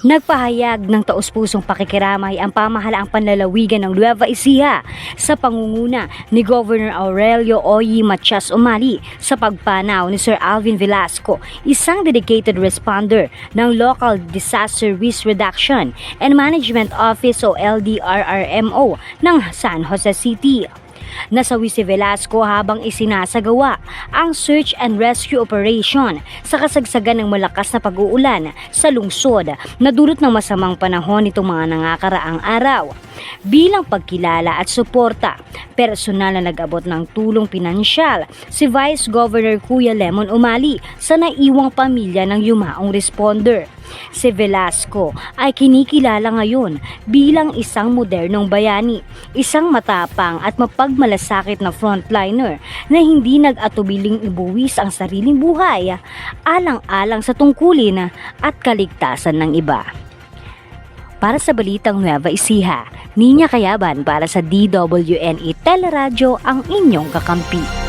Nagpahayag ng taus-pusong pakikiramay ang pamahalaang panlalawigan ng Nueva Ecija sa pangunguna ni Governor Aurelio Oyi Matias Umali sa pagpanaw ni Sir Alvin Velasco, isang dedicated responder ng Local Disaster Risk Reduction and Management Office o LDRRMO ng San Jose City. Nasawi si Velasco habang isinasagawa ang search and rescue operation sa kasagsagan ng malakas na pag-uulan sa lungsod na dulot ng masamang panahon nitong mga nangakaraang araw. Bilang pagkilala at suporta, personal na nag-abot ng tulong pinansyal si Vice Governor Kuya Lemon Umali sa naiwang pamilya ng yumaong responder. Si Velasco ay kinikilala ngayon bilang isang modernong bayani, isang matapang at mapagmalasakit na frontliner na hindi nag-atubiling ibuwis ang sariling buhay alang-alang sa tungkulin at kaligtasan ng iba. Para sa Balitang Nueva Ecija, Ninya Kayaban para sa DWNE Teleradyo ang inyong kakampi.